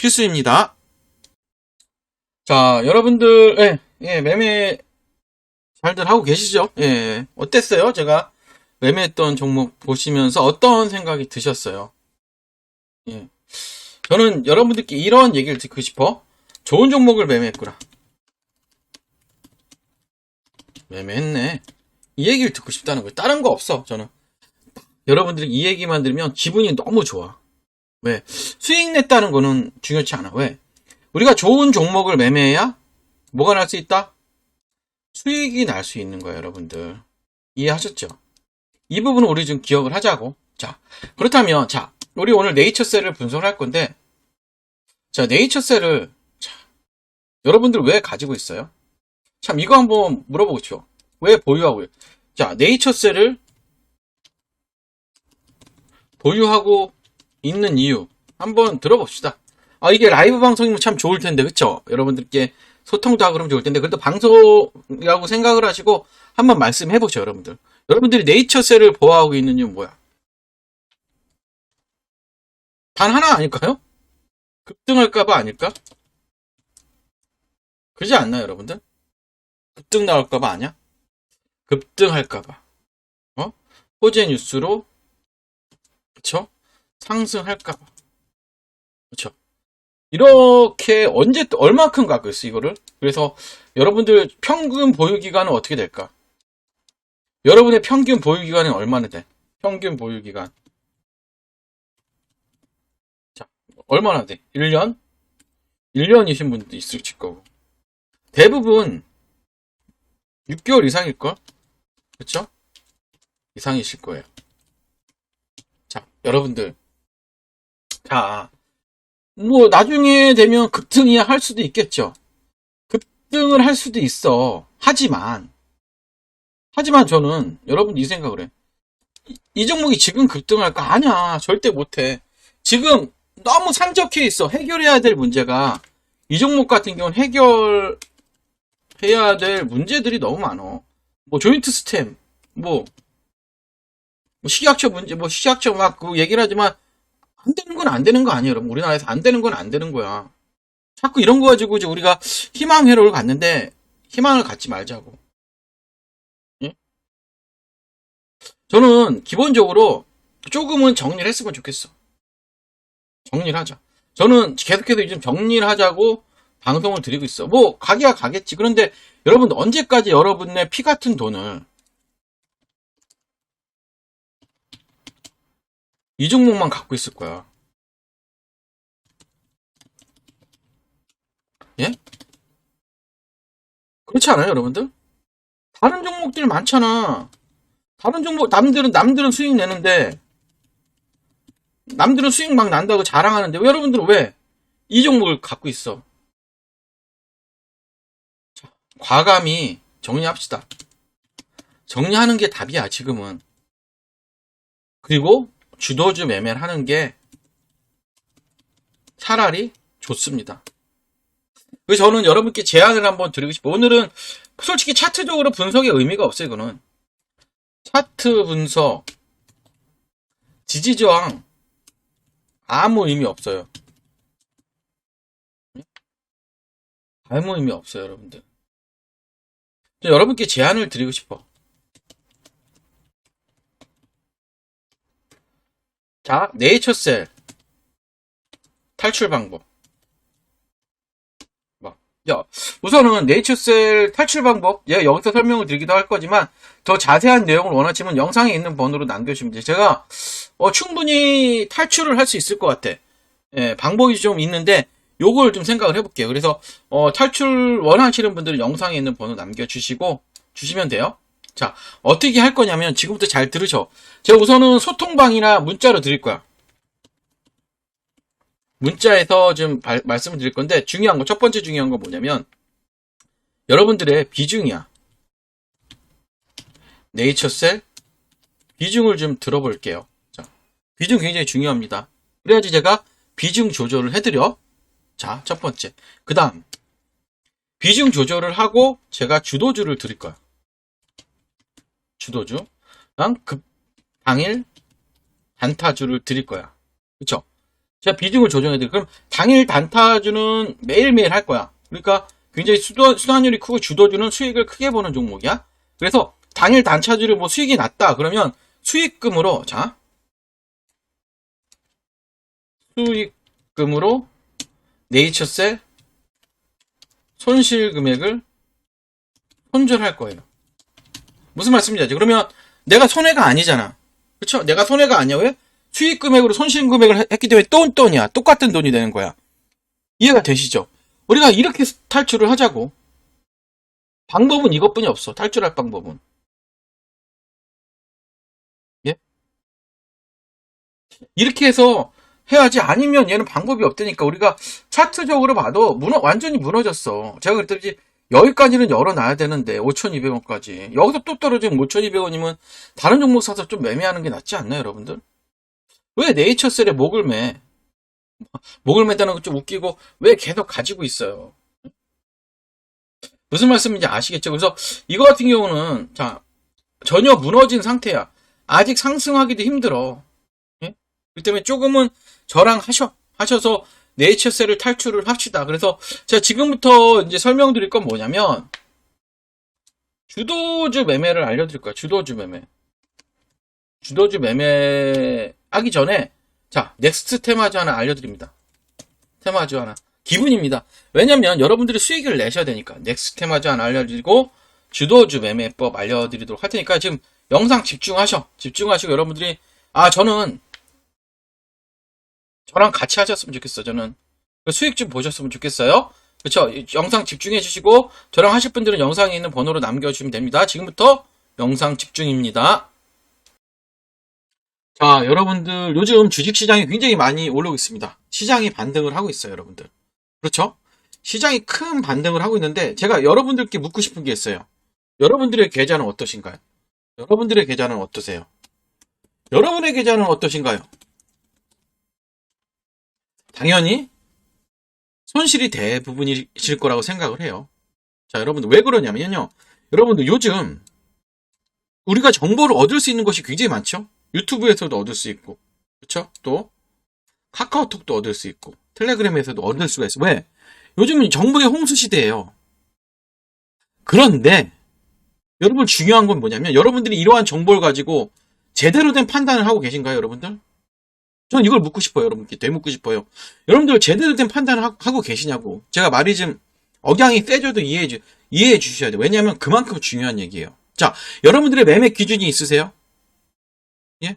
필수입니다. 자, 여러분들, 예, 예, 매매 잘들 하고 계시죠? 예, 어땠어요? 제가 매매했던 종목 보시면서 어떤 생각이 드셨어요? 예. 저는 여러분들께 이런 얘기를 듣고 싶어. 좋은 종목을 매매했구나. 매매했네. 이 얘기를 듣고 싶다는 거예요. 다른 거 없어, 저는. 여러분들이 이 얘기만 들으면 기분이 너무 좋아. 왜? 수익 냈다는 거는 중요치 않아. 왜? 우리가 좋은 종목을 매매해야 뭐가 날 수 있다? 수익이 날 수 있는 거예요, 여러분들. 이해하셨죠? 이 부분은 우리 좀 기억을 하자고. 자, 그렇다면, 자, 우리 오늘 네이처셀을 분석을 할 건데, 자, 네이처셀을, 자, 여러분들 왜 가지고 있어요? 참, 이거 한번 물어보고 싶죠. 왜 보유하고요? 자, 네이처셀을 보유하고 있는 이유 한번 들어봅시다. 아 이게 라이브 방송이면 참 좋을 텐데 그쵸? 여러분들께 소통도 하고 그러면 좋을 텐데 그래도 방송이라고 생각을 하시고 한번 말씀해 보죠 여러분들. 여러분들이 네이처셀을 보호하고 있는 이유는 뭐야? 단 하나 아닐까요? 급등할까봐 아닐까? 그러지 않나요 여러분들? 급등 나올까봐 아니야? 급등할까봐. 어? 호재 뉴스로 그쵸? 상승할까봐. 그쵸? 이렇게 언제 또 얼마큼 있어 이거를? 그래서 여러분들 평균 보유 기간은 어떻게 될까? 여러분의 평균 보유 기간은 얼마나 돼? 평균 보유 기간. 자, 얼마나 돼? 1년? 1년이신 분도 있을 거고. 대부분 6개월 이상일 걸? 그쵸? 이상이실 거예요. 자, 여러분들. 자, 뭐, 나중에 되면 급등이 할 수도 있겠죠. 급등을 할 수도 있어. 하지만, 하지만 저는, 여러분 이 생각을 해. 이, 이 종목이 지금 급등할까? 아니야. 절대 못해. 지금 너무 산적해 있어. 해결해야 될 문제가, 이 종목 같은 경우는 해결해야 될 문제들이 너무 많어. 뭐, 조인트 스템, 뭐, 뭐 식약처 문제, 뭐 식약처 막 그 얘기를 하지만 안 되는 건 안 되는 거 아니에요, 여러분. 우리나라에서 안 되는 건 안 되는 거야. 자꾸 이런 거 가지고 이제 우리가 희망 회로를 갔는데 희망을 갖지 말자고. 예? 저는 기본적으로 조금은 정리를 했으면 좋겠어. 정리를 하자. 저는 계속해서 요즘 정리를 하자고 방송을 드리고 있어. 뭐 가기야 가겠지. 그런데 여러분 언제까지 여러분의 피 같은 돈을 이 종목만 갖고 있을 거야. 예? 그렇지 않아요, 여러분들? 다른 종목들이 많잖아. 다른 종목, 남들은, 남들은 수익 내는데, 남들은 수익 막 난다고 자랑하는데, 왜 여러분들은 왜 이 종목을 갖고 있어? 자, 과감히 정리합시다. 정리하는 게 답이야, 지금은. 그리고 주도주 매매를 하는 게 차라리 좋습니다. 그래서 저는 여러분께 제안을 한번 드리고 싶어요. 오늘은 솔직히 차트적으로 분석의 의미가 없어요, 이거는. 차트 분석, 지지저항, 아무 의미 없어요. 아무 의미 없어요, 여러분들. 저 여러분께 제안을 드리고 싶어. 자, 네이처셀 탈출 방법. 뭐, 야, 우선은 네이처셀 탈출 방법, 예, 여기서 설명을 드리기도 할 거지만 더 자세한 내용을 원하시면 영상에 있는 번호로 남겨주시면 돼요. 제가 어, 충분히 탈출을 할 수 있을 것 같아. 예, 방법이 좀 있는데 요걸 좀 생각을 해볼게요. 그래서 어, 탈출 원하시는 분들은 영상에 있는 번호 남겨주시고 주시면 돼요. 자, 어떻게 할 거냐면 지금부터 잘 들으셔. 제가 우선은 소통방이나 문자로 드릴 거야. 문자에서 좀 발- 말씀을 드릴 건데 중요한 거, 첫 번째 중요한 건 뭐냐면 여러분들의 비중이야. 네이처셀 비중을 좀 들어볼게요. 자, 비중 굉장히 중요합니다. 그래야지 제가 비중 조절을 해드려. 자, 첫 번째. 그 다음, 비중 조절을 하고 제가 주도주를 드릴 거야. 주도주. 다음, 급, 당일 단타주를 드릴 거야. 그쵸? 제가 비중을 조정해 드릴 그럼 당일 단타주는 매일매일 할 거야. 그러니까 굉장히 수도, 수단율이 크고 주도주는 수익을 크게 보는 종목이야. 그래서 당일 단차주를 뭐 수익이 낮다. 그러면 수익금으로, 자. 수익금으로 네이처셀 손실 금액을 손절할 거예요. 무슨 말씀인지? 그러면 내가 손해가 아니잖아. 그쵸? 내가 손해가 아니야. 왜? 수익 금액으로 손실 금액을 했- 했기 때문에 돈 돈이야. 똑같은 돈이 되는 거야. 이해가 되시죠? 우리가 이렇게 탈출을 하자고. 방법은 이것뿐이 없어. 탈출할 방법은. 예? 이렇게 해서 해야지 아니면 얘는 방법이 없다니까 우리가 차트적으로 봐도 무너, 완전히 무너졌어. 제가 그랬듯이 여기까지는 열어놔야 되는데 5,200원까지 여기서 또 떨어지면 5,200원이면 다른 종목 사서 좀 매매하는 게 낫지 않나요 여러분들? 왜 네이처셀에 목을 매? 목을 매다는 거 좀 웃기고 왜 계속 가지고 있어요? 무슨 말씀인지 아시겠죠? 그래서 이거 같은 경우는 자 전혀 무너진 상태야. 아직 상승하기도 힘들어. 예? 그렇기 때문에 조금은 저랑 하셔 하셔서 네이처셀을 탈출을 합시다. 그래서 제가 지금부터 이제 설명드릴 건 뭐냐면 주도주 매매를 알려드릴 거야. 주도주 매매. 주도주 매매 하기 전에 자 넥스트 테마주 하나 알려드립니다. 테마주 하나 기분입니다. 왜냐면 여러분들이 수익을 내셔야 되니까 넥스트 테마주 하나 알려드리고 주도주 매매법 알려드리도록 할 테니까 지금 영상 집중하셔. 집중하시고 여러분들이 아 저는 저랑 같이 하셨으면 좋겠어. 저는 수익 좀 보셨으면 좋겠어요. 그렇죠? 영상 집중해 주시고 저랑 하실 분들은 영상에 있는 번호로 남겨주시면 됩니다. 지금부터 영상 집중입니다. 자, 여러분들 요즘 주식시장이 굉장히 많이 오르고 있습니다. 시장이 반등을 하고 있어요, 여러분들. 그렇죠? 시장이 큰 반등을 하고 있는데 제가 여러분들께 묻고 싶은 게 있어요. 여러분들의 계좌는 어떠신가요? 여러분들의 계좌는 어떠세요? 여러분의 계좌는 어떠신가요? 당연히 손실이 대부분이실 거라고 생각을 해요. 자, 여러분들 왜 그러냐면요. 여러분들 요즘 우리가 정보를 얻을 수 있는 것이 굉장히 많죠. 유튜브에서도 얻을 수 있고, 그렇죠? 또 카카오톡도 얻을 수 있고, 텔레그램에서도 얻을 수가 있어. 왜? 요즘은 정보의 홍수 시대예요. 그런데 여러분 중요한 건 뭐냐면 여러분들이 이러한 정보를 가지고 제대로 된 판단을 하고 계신가요, 여러분들? 전 이걸 묻고 싶어요, 여러분께 되묻고 싶어요. 여러분들 제대로 된 판단을 하- 하고 계시냐고. 제가 말이 좀 억양이 세져도 이해해 주, 이해해 주셔야 돼요. 왜냐하면 그만큼 중요한 얘기예요. 자, 여러분들의 매매 기준이 있으세요? 예?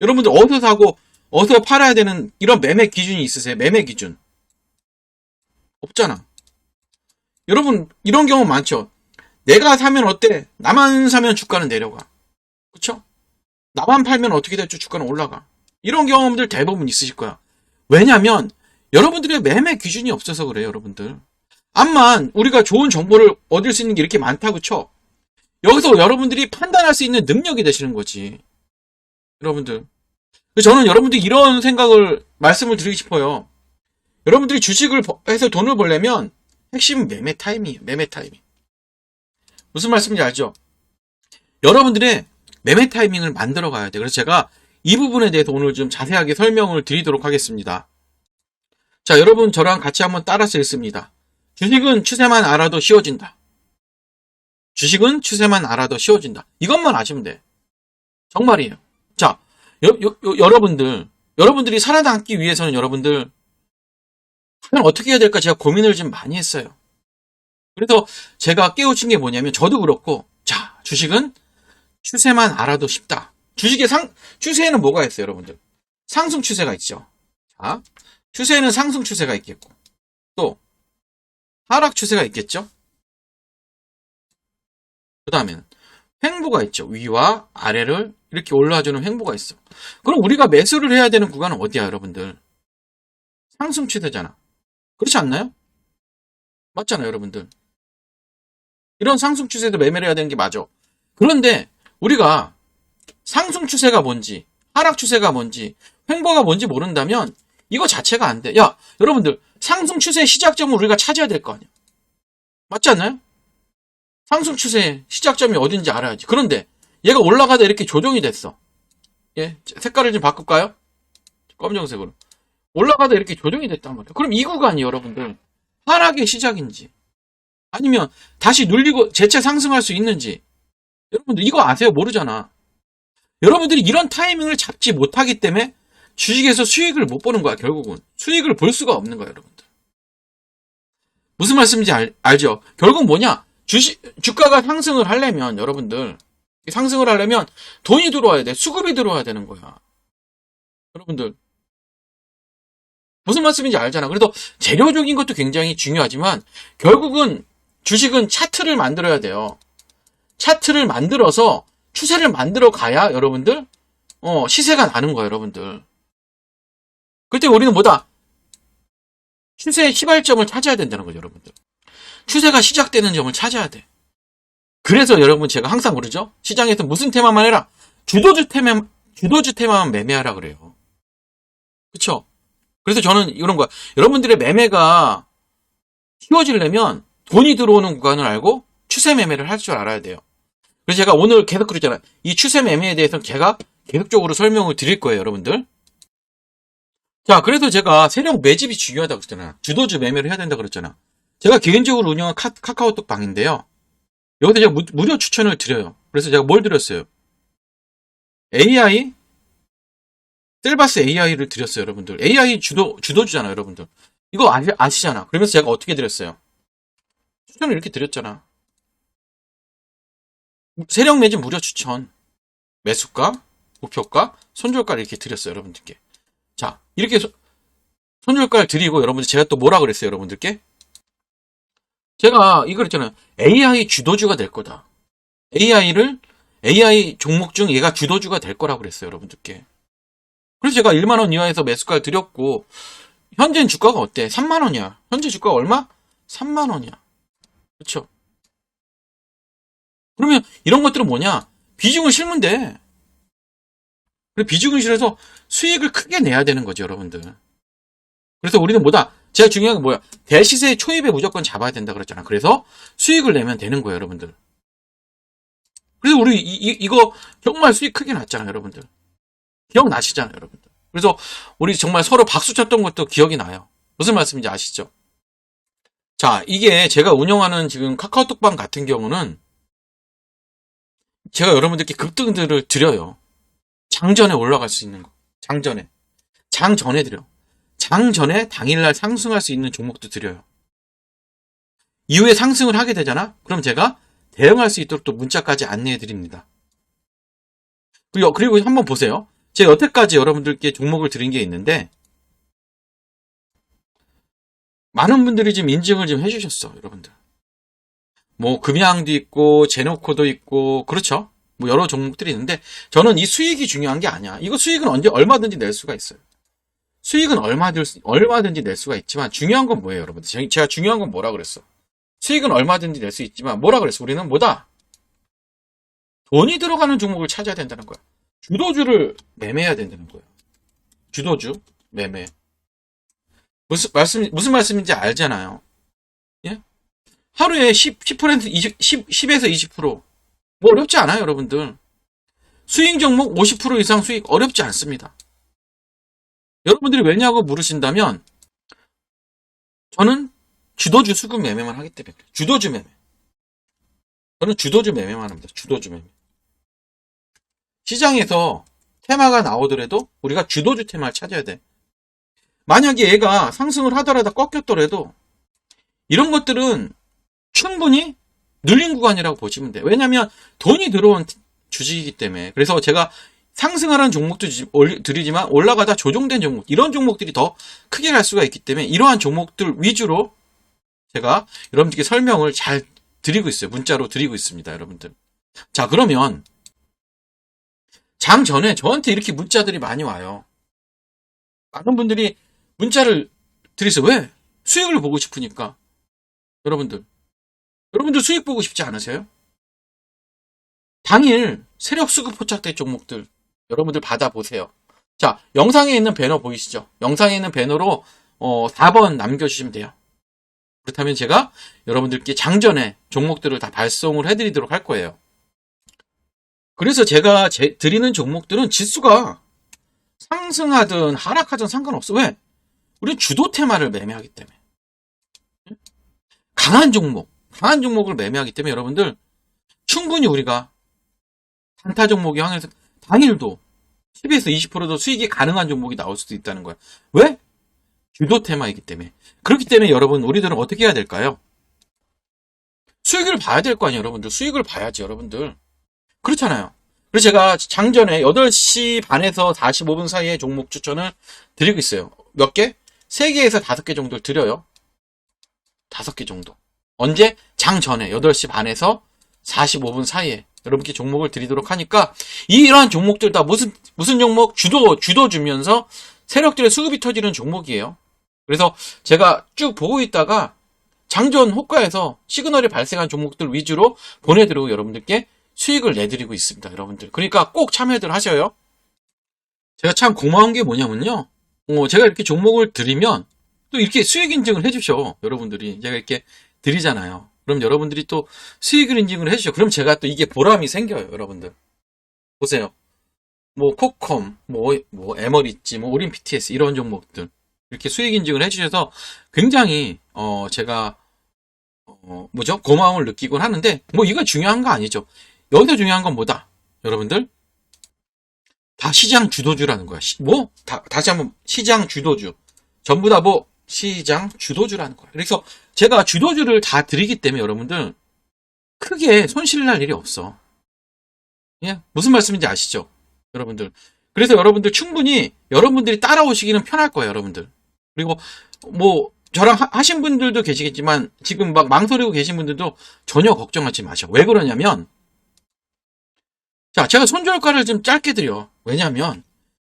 여러분들 어디서 사고 어디서 팔아야 되는 이런 매매 기준이 있으세요? 매매 기준. 없잖아. 여러분, 이런 경우 많죠? 내가 사면 어때? 나만 사면 주가는 내려가. 그쵸? 나만 팔면 어떻게 될지 주가는 올라가. 이런 경험들 대부분 있으실 거야. 왜냐면, 여러분들의 매매 기준이 없어서 그래요, 여러분들. 암만 우리가 좋은 정보를 얻을 수 있는 게 이렇게 많다고 쳐. 여기서 여러분들이 판단할 수 있는 능력이 되시는 거지. 여러분들. 저는 여러분들이 이런 생각을 말씀을 드리고 싶어요. 여러분들이 주식을 버- 해서 돈을 벌려면 핵심은 매매 타임이에요. 매매 타이밍. 무슨 말씀인지 알죠? 여러분들의 매매 타이밍을 만들어 가야 돼. 그래서 제가 이 부분에 대해서 오늘 좀 자세하게 설명을 드리도록 하겠습니다. 자, 여러분 저랑 같이 한번 따라서 읽습니다. 주식은 추세만 알아도 쉬워진다. 주식은 추세만 알아도 쉬워진다. 이것만 아시면 돼. 정말이에요. 자, 여, 여- 여- 여러분들, 여러분들이 살아남기 위해서는 여러분들, 그럼 어떻게 해야 될까 제가 고민을 좀 많이 했어요. 그래서 제가 깨우친 게 뭐냐면, 저도 그렇고, 자, 주식은 추세만 알아도 쉽다. 주식의 상, 추세에는 뭐가 있어요, 여러분들? 상승 추세가 있죠. 자, 추세에는 상승 추세가 있겠고, 또, 하락 추세가 있겠죠? 그 다음에는 횡보가 있죠. 위와 아래를 이렇게 올라와주는 횡보가 있어. 그럼 우리가 매수를 해야 되는 구간은 어디야, 여러분들? 상승 추세잖아. 그렇지 않나요? 맞잖아요, 여러분들. 이런 상승 추세도 매매를 해야 되는 게 맞아. 그런데 우리가 상승 추세가 뭔지, 하락 추세가 뭔지, 횡보가 뭔지 모른다면 이거 자체가 안 돼. 야, 여러분들, 상승 추세의 시작점을 우리가 찾아야 될 거 아니야. 맞지 않나요? 상승 추세의 시작점이 어딘지 알아야지. 그런데 얘가 올라가다 이렇게 조정이 됐어. 예, 색깔을 좀 바꿀까요? 검정색으로. 올라가다 이렇게 조정이 됐단 말이에요. 그럼 이 구간이 여러분들 하락의 시작인지 아니면 다시 눌리고 재차 상승할 수 있는지 여러분들 이거 아세요? 모르잖아. 여러분들이 이런 타이밍을 잡지 못하기 때문에 주식에서 수익을 못 보는 거야, 결국은. 수익을 볼 수가 없는 거야, 여러분들. 무슨 말씀인지 알, 알죠? 결국 뭐냐? 주식, 주가가 상승을 하려면, 여러분들, 상승을 하려면 돈이 들어와야 돼. 수급이 들어와야 되는 거야. 여러분들. 무슨 말씀인지 알잖아. 그래서 재료적인 것도 굉장히 중요하지만, 결국은 주식은 차트를 만들어야 돼요. 차트를 만들어서 추세를 만들어 가야 여러분들, 어, 시세가 나는 거야, 여러분들. 그때 우리는 뭐다? 추세의 시발점을 찾아야 된다는 거죠, 여러분들. 추세가 시작되는 점을 찾아야 돼. 그래서 여러분 제가 항상 그러죠? 시장에서 무슨 테마만 해라. 주도주 테마, 주도주 테마만 매매하라 그래요. 그쵸? 그래서 저는 이런 거야. 여러분들의 매매가 쉬워지려면 돈이 들어오는 구간을 알고 추세 매매를 할 줄 알아야 돼요. 그래서 제가 오늘 계속 그랬잖아요. 이 추세 매매에 대해서 제가 계속적으로 설명을 드릴 거예요, 여러분들. 자, 그래서 제가 세력 매집이 중요하다고 그랬잖아요. 주도주 매매를 해야 된다고 그랬잖아. 제가 개인적으로 운영한 카, 카카오톡 방인데요. 여기다 제가 무, 무료 추천을 드려요. 그래서 제가 뭘 드렸어요? AI? 셀바스 AI를 드렸어요, 여러분들. AI 주도, 주도주잖아요, 여러분들. 이거 아시, 아시잖아. 그러면서 제가 어떻게 드렸어요? 추천을 이렇게 드렸잖아. 세력 매집 무료 추천. 매수가, 목표가, 손절가를 이렇게 드렸어요, 여러분들께. 자, 이렇게 소- 손절가를 드리고 여러분들 제가 또 뭐라 그랬어요, 여러분들께? 제가 이거 그랬잖아요. AI 주도주가 될 거다. AI를 AI 종목 중 얘가 주도주가 될 거라고 그랬어요, 여러분들께. 그래서 제가 1만 원 이하에서 매수가를 드렸고 현재 주가가 어때? 3만 원이야. 현재 주가가 얼마? 3만 원이야. 그렇죠? 그러면 이런 것들은 뭐냐? 비중을 실면 돼. 그리고 비중을 실어서 수익을 크게 내야 되는 거죠, 여러분들. 그래서 우리는 뭐다? 제가 중요한 게 뭐야? 대시세 초입에 무조건 잡아야 된다 그랬잖아. 그래서 수익을 내면 되는 거예요, 여러분들. 그래서 우리 이, 이- 이거 정말 수익 크게 났잖아요, 여러분들. 기억나시잖아요, 여러분들. 그래서 우리 정말 서로 박수 쳤던 것도 기억이 나요. 무슨 말씀인지 아시죠? 자, 이게 제가 운영하는 지금 카카오톡방 같은 경우는 제가 여러분들께 급등들을 드려요. 장전에 올라갈 수 있는 거. 장전에. 장전에 드려. 장전에 당일날 상승할 수 있는 종목도 드려요. 이후에 상승을 하게 되잖아? 그럼 제가 대응할 수 있도록 또 문자까지 안내해 드립니다. 그리고, 그리고 한번 보세요. 제가 여태까지 여러분들께 종목을 드린 게 있는데, 많은 분들이 지금 인증을 좀 해주셨어, 여러분들. 뭐 금양도 있고 제노코도 있고 그렇죠. 뭐 여러 종목들이 있는데 저는 이 수익이 중요한 게 아니야. 이거 수익은 언제 얼마든지 낼 수가 있어요. 수익은 얼마든지 얼마든지 낼 수가 있지만 중요한 건 뭐예요, 여러분들? 제- 제가 중요한 건 뭐라 그랬어? 수익은 얼마든지 낼 수 있지만 뭐라 그랬어? 우리는 뭐다? 돈이 들어가는 종목을 찾아야 된다는 거야. 주도주를 매매해야 된다는 거야. 주도주 매매. 무슨 말씀 무슨 말씀인지 알잖아요. 예? 하루에 10, 10% 20, 10, 10에서 20%. 뭐 어렵지 않아요, 여러분들. 수익 종목 50% 이상 수익 어렵지 않습니다. 여러분들이 왜냐고 물으신다면 저는 주도주 수급 매매만 하기 때문에. 주도주 매매. 저는 주도주 매매만 합니다. 주도주 매매. 시장에서 테마가 나오더라도 우리가 주도주 테마를 찾아야 돼. 만약에 얘가 상승을 하더라도 꺾였더라도 이런 것들은 충분히 눌린 구간이라고 보시면 돼요. 왜냐하면 돈이 들어온 주식이기 때문에. 그래서 제가 상승하는 종목도 드리지만 올라가다 조정된 종목, 이런 종목들이 더 크게 갈 수가 있기 때문에 이러한 종목들 위주로 제가 여러분들께 설명을 잘 드리고 있어요. 문자로 드리고 있습니다, 여러분들. 자, 그러면 장 전에 저한테 이렇게 문자들이 많이 와요. 많은 분들이 문자를 드리세요. 왜? 수익을 보고 싶으니까. 여러분들. 여러분들 수익 보고 싶지 않으세요? 당일 세력 수급 포착된 종목들 여러분들 받아보세요. 자, 영상에 있는 배너 보이시죠? 영상에 있는 배너로 어, 4번 남겨주시면 돼요. 그렇다면 제가 여러분들께 장전에 종목들을 다 발송을 해드리도록 할 거예요. 그래서 제가 제- 드리는 종목들은 지수가 상승하든 하락하든 상관없어. 왜? 우리는 주도 테마를 매매하기 때문에. 강한 종목, 강한 종목을 매매하기 때문에 여러분들 충분히 우리가 단타 종목이 항해서 당일도 10에서 20%도 수익이 가능한 종목이 나올 수도 있다는 거야. 왜? 주도 테마이기 때문에. 그렇기 때문에 여러분, 우리들은 어떻게 해야 될까요? 수익을 봐야 될 거 아니에요, 여러분들. 수익을 봐야지, 여러분들. 그렇잖아요. 그래서 제가 장전에 8시 반에서 45분 사이에 종목 추천을 드리고 있어요. 몇 개? 3개에서 5개 정도를 드려요. 5개 정도. 언제? 장 전에 8시 반에서 45분 사이에 여러분께 종목을 드리도록 하니까 이러한 종목들 다 무슨 무슨 종목 주도 주도 주면서 세력들의 수급이 터지는 종목이에요. 그래서 제가 쭉 보고 있다가 장전 호가에서 시그널이 발생한 종목들 위주로 보내드리고 여러분들께 수익을 내드리고 있습니다, 여러분들. 그러니까 꼭 참여들 하셔요. 제가 참 고마운 게 뭐냐면요. 어, 제가 이렇게 종목을 드리면 또 이렇게 수익 인증을 해주셔, 여러분들이. 제가 이렇게 드리잖아요. 그럼 여러분들이 또 수익을 인증을 해주셔. 그럼 제가 또 이게 보람이 생겨요, 여러분들. 보세요. 뭐, 코컴, 뭐, 뭐, 에머리지, 뭐, 오린 PTS, 이런 종목들. 이렇게 수익 인증을 해주셔서 굉장히, 어, 제가, 어, 뭐죠? 고마움을 느끼곤 하는데, 뭐, 이거 중요한 거 아니죠. 여기서 중요한 건 뭐다? 여러분들? 다 시장 주도주라는 거야. 시- 뭐? 다, 다시 한번, 시장 주도주. 전부 다 뭐, 시장 주도주라는 거야. 그래서 제가 주도주를 다 드리기 때문에 여러분들, 크게 손실 날 일이 없어. 예? 무슨 말씀인지 아시죠? 여러분들. 그래서 여러분들 충분히 여러분들이 따라오시기는 편할 거예요, 여러분들. 그리고 뭐 저랑 하, 신 분들도 계시겠지만 지금 막 망설이고 계신 분들도 전혀 걱정하지 마셔. 왜 그러냐면 자, 제가 손절가를 좀 짧게 드려. 왜냐면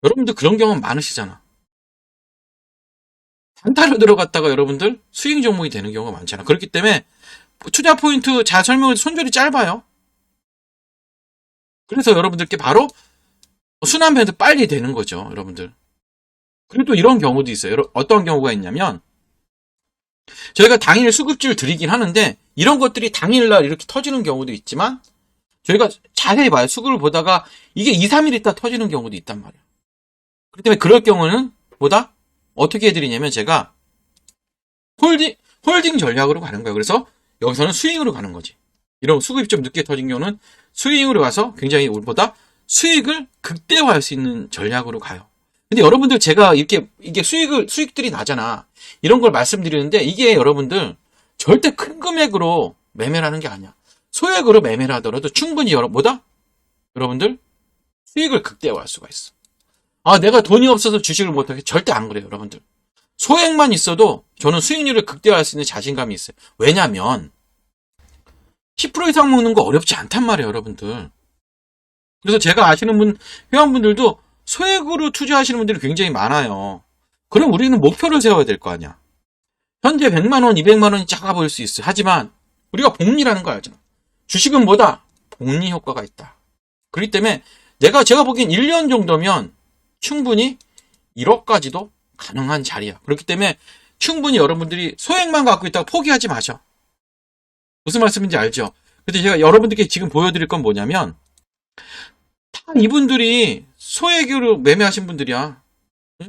여러분들 그런 경험 많으시잖아. 단타로 들어갔다가 여러분들 수익 종목이 되는 경우가 많잖아. 그렇기 때문에 투자 포인트 잘 설명해서 손절이 짧아요. 그래서 여러분들께 바로 순환 배도 빨리 되는 거죠, 여러분들. 그리고 또 이런 경우도 있어요. 어떤 경우가 있냐면 저희가 당일 수급주를 드리긴 하는데 이런 것들이 당일날 이렇게 터지는 경우도 있지만 저희가 자세히 봐요. 수급을 보다가 이게 2, 3일 있다 터지는 경우도 있단 말이에요. 그렇기 때문에 그럴 경우는 뭐다? 어떻게 해드리냐면 제가 홀딩, 홀딩 전략으로 가는 거예요. 그래서 여기서는 스윙으로 가는 거지. 이런 수급이 좀 늦게 터진 경우는 스윙으로 가서 굉장히 우리보다 수익을 극대화할 수 있는 전략으로 가요. 근데 여러분들 제가 이렇게 이게 수익을 수익들이 나잖아. 이런 걸 말씀드리는데 이게 여러분들 절대 큰 금액으로 매매를 하는 게 아니야. 소액으로 매매를 하더라도 충분히 여러 뭐다? 여러분들 수익을 극대화할 수가 있어. 아, 내가 돈이 없어서 주식을 못하게 절대 안 그래요, 여러분들. 소액만 있어도 저는 수익률을 극대화할 수 있는 자신감이 있어요. 왜냐면 10% 이상 먹는 거 어렵지 않단 말이에요, 여러분들. 그래서 제가 아시는 분, 회원분들도 소액으로 투자하시는 분들이 굉장히 많아요. 그럼 우리는 목표를 세워야 될 거 아니야. 현재 100만원, 200만원이 작아 보일 수 있어요. 하지만 우리가 복리라는 거 알잖아. 주식은 뭐다? 복리 효과가 있다. 그렇기 때문에 내가 제가 보기엔 1년 정도면 충분히 1억까지도 가능한 자리야. 그렇기 때문에 충분히 여러분들이 소액만 갖고 있다가 포기하지 마셔. 무슨 말씀인지 알죠? 근데 제가 여러분들께 지금 보여드릴 건 뭐냐면 다 이분들이 소액으로 매매하신 분들이야. 예?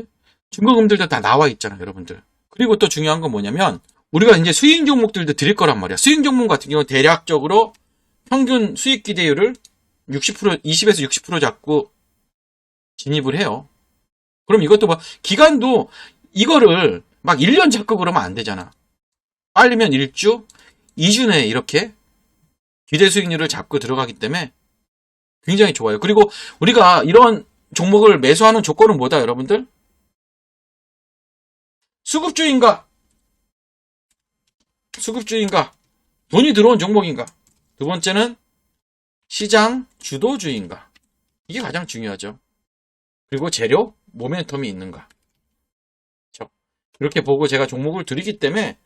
증거금들도 다 나와 있잖아, 여러분들. 그리고 또 중요한 건 뭐냐면 우리가 이제 수익 종목들도 드릴 거란 말이야. 수익 종목 같은 경우는 대략적으로 평균 수익 기대율을 60% 20에서 60% 잡고 진입을 해요. 그럼 이것도 뭐 기간도 이거를 막 1년 잡고 그러면 안 되잖아. 빨리면 1주, 2주 내에 이렇게 기대 수익률을 잡고 들어가기 때문에 굉장히 좋아요. 그리고 우리가 이런 종목을 매수하는 조건은 뭐다, 여러분들? 수급주인가? 수급주인가? 돈이 들어온 종목인가? 두 번째는 시장 주도주인가? 이게 가장 중요하죠. 그리고 재료, 모멘텀이 있는가? 그렇죠? 이렇게 보고 제가 종목을 드리기 때문에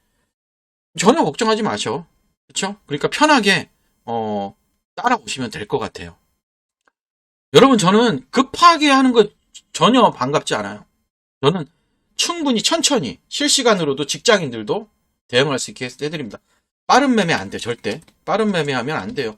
전혀 걱정하지 마셔. 그렇죠? 그러니까 편하게 어, 따라오시면 될 것 같아요. 여러분 저는 급하게 하는 거 전혀 반갑지 않아요. 저는 충분히 천천히 실시간으로도 직장인들도 대응할 수 있게 해드립니다. 빠른 매매 안 돼, 절대. 빠른 매매하면 안 돼요.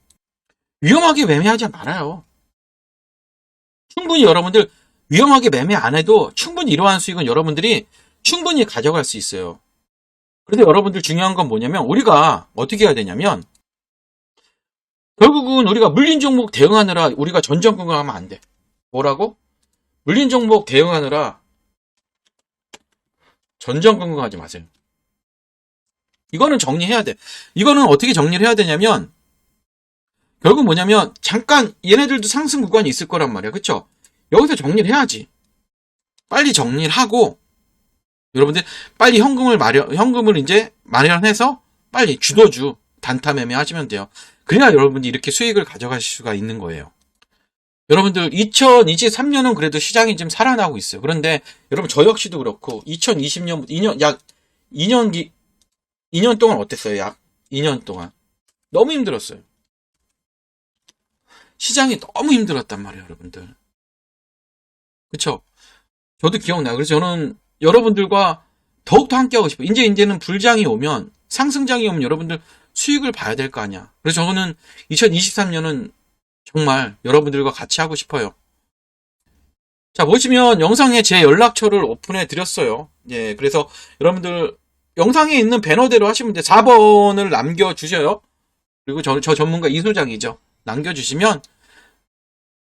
위험하게 매매하지 말아요. 충분히 여러분들 위험하게 매매 안 해도 충분히 이러한 수익은 여러분들이 충분히 가져갈 수 있어요. 그래서 여러분들 중요한 건 뭐냐면 우리가 어떻게 해야 되냐면 결국은 우리가 물린 종목 대응하느라 우리가 전전긍긍 하면 안 돼. 뭐라고? 물린 종목 대응하느라 전전긍긍 하지 마세요. 이거는 정리해야 돼. 이거는 어떻게 정리를 해야 되냐면 결국 뭐냐면 잠깐 얘네들도 상승 구간이 있을 거란 말이야. 그쵸? 여기서 정리를 해야지. 빨리 정리를 하고 여러분들 빨리 현금을 마련 현금을 이제 마련해서 빨리 주도주 단타 매매 하시면 돼요. 그래야 여러분들이 이렇게 수익을 가져가실 수가 있는 거예요. 여러분들 2023년은 그래도 시장이 좀 살아나고 있어요. 그런데 여러분 저 역시도 그렇고 2020년 2년 약 2년 기 2년 동안 어땠어요? 약 2년 동안 너무 힘들었어요. 시장이 너무 힘들었단 말이에요, 여러분들. 그쵸? 저도 기억나요. 그래서 저는 여러분들과 더욱더 함께하고 싶어요. 이제, 이제는 불장이 오면, 상승장이 오면 여러분들 수익을 봐야 될 거 아니야. 그래서 저는 2023년은 정말 여러분들과 같이 하고 싶어요. 자, 보시면 영상에 제 연락처를 오픈해 드렸어요. 예, 그래서 여러분들 영상에 있는 배너대로 하시면 돼. 4번을 남겨주셔요. 그리고 저, 저 전문가 이소장이죠. 남겨주시면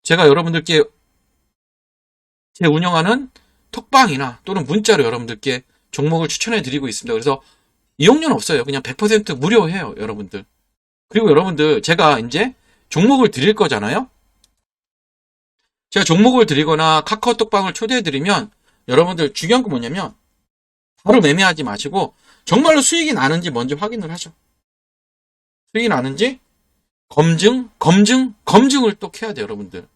제가 여러분들께 제 운영하는 톡방이나 또는 문자로 여러분들께 종목을 추천해 드리고 있습니다. 그래서 이용료는 없어요. 그냥 100% 무료해요, 여러분들. 그리고 여러분들 제가 이제 종목을 드릴 거잖아요. 제가 종목을 드리거나 카카오톡방을 초대해 드리면 여러분들 중요한 건 뭐냐면 바로 매매하지 마시고 정말로 수익이 나는지 먼저 확인을 하죠. 수익이 나는지 검증, 검증, 검증을 또 해야 돼요, 여러분들.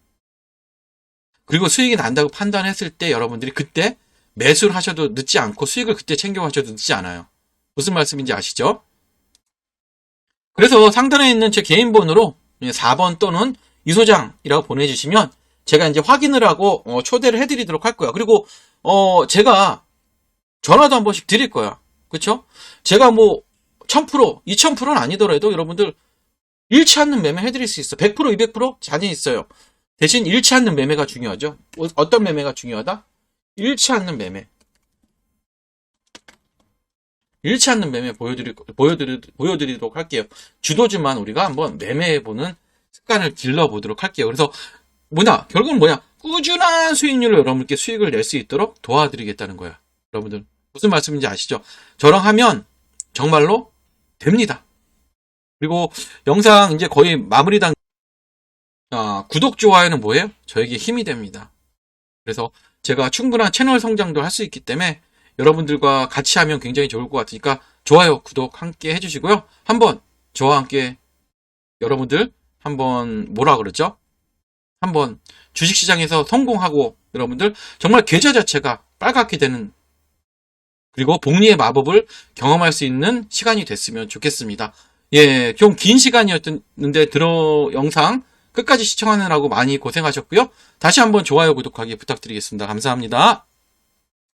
그리고 수익이 난다고 판단했을 때 여러분들이 그때 매수를 하셔도 늦지 않고 수익을 그때 챙겨가셔도 늦지 않아요. 무슨 말씀인지 아시죠? 그래서 상단에 있는 제 개인 번호로 4번 또는 이 소장이라고 보내주시면 제가 이제 확인을 하고 어, 초대를 해드리도록 할 거야. 그리고 어 제가 전화도 한 번씩 드릴 거야. 그쵸? 제가 뭐 1000%, 2000%는 아니더라도 여러분들 잃지 않는 매매 해드릴 수 있어. 100%, 200% 자신 있어요. 대신 잃지 않는 매매가 중요하죠. 어- 어떤 매매가 중요하다? 잃지 않는 매매. 잃지 않는 매매 보여드릴, 보여드리, 보여드리도록 할게요. 주도주만 우리가 한번 매매해보는 습관을 길러보도록 할게요. 그래서 뭐냐, 결국은 뭐냐, 꾸준한 수익률로 여러분께 수익을 낼 수 있도록 도와드리겠다는 거야. 여러분들, 무슨 말씀인지 아시죠? 저랑 하면 정말로 됩니다. 그리고 영상 이제 거의 마무리 단, 아, 구독, 좋아요는 뭐예요? 저에게 힘이 됩니다. 그래서 제가 충분한 채널 성장도 할 수 있기 때문에 여러분들과 같이 하면 굉장히 좋을 것 같으니까 좋아요, 구독 함께 해주시고요. 한번 저와 함께 여러분들 한번 뭐라 그러죠? 한번 주식시장에서 성공하고 여러분들 정말 계좌 자체가 빨갛게 되는 그리고 복리의 마법을 경험할 수 있는 시간이 됐으면 좋겠습니다. 예, 좀 긴 시간이었는데 들어 영상 끝까지 시청하느라고 많이 고생하셨고요. 다시 한번 좋아요, 구독하기 부탁드리겠습니다. 감사합니다.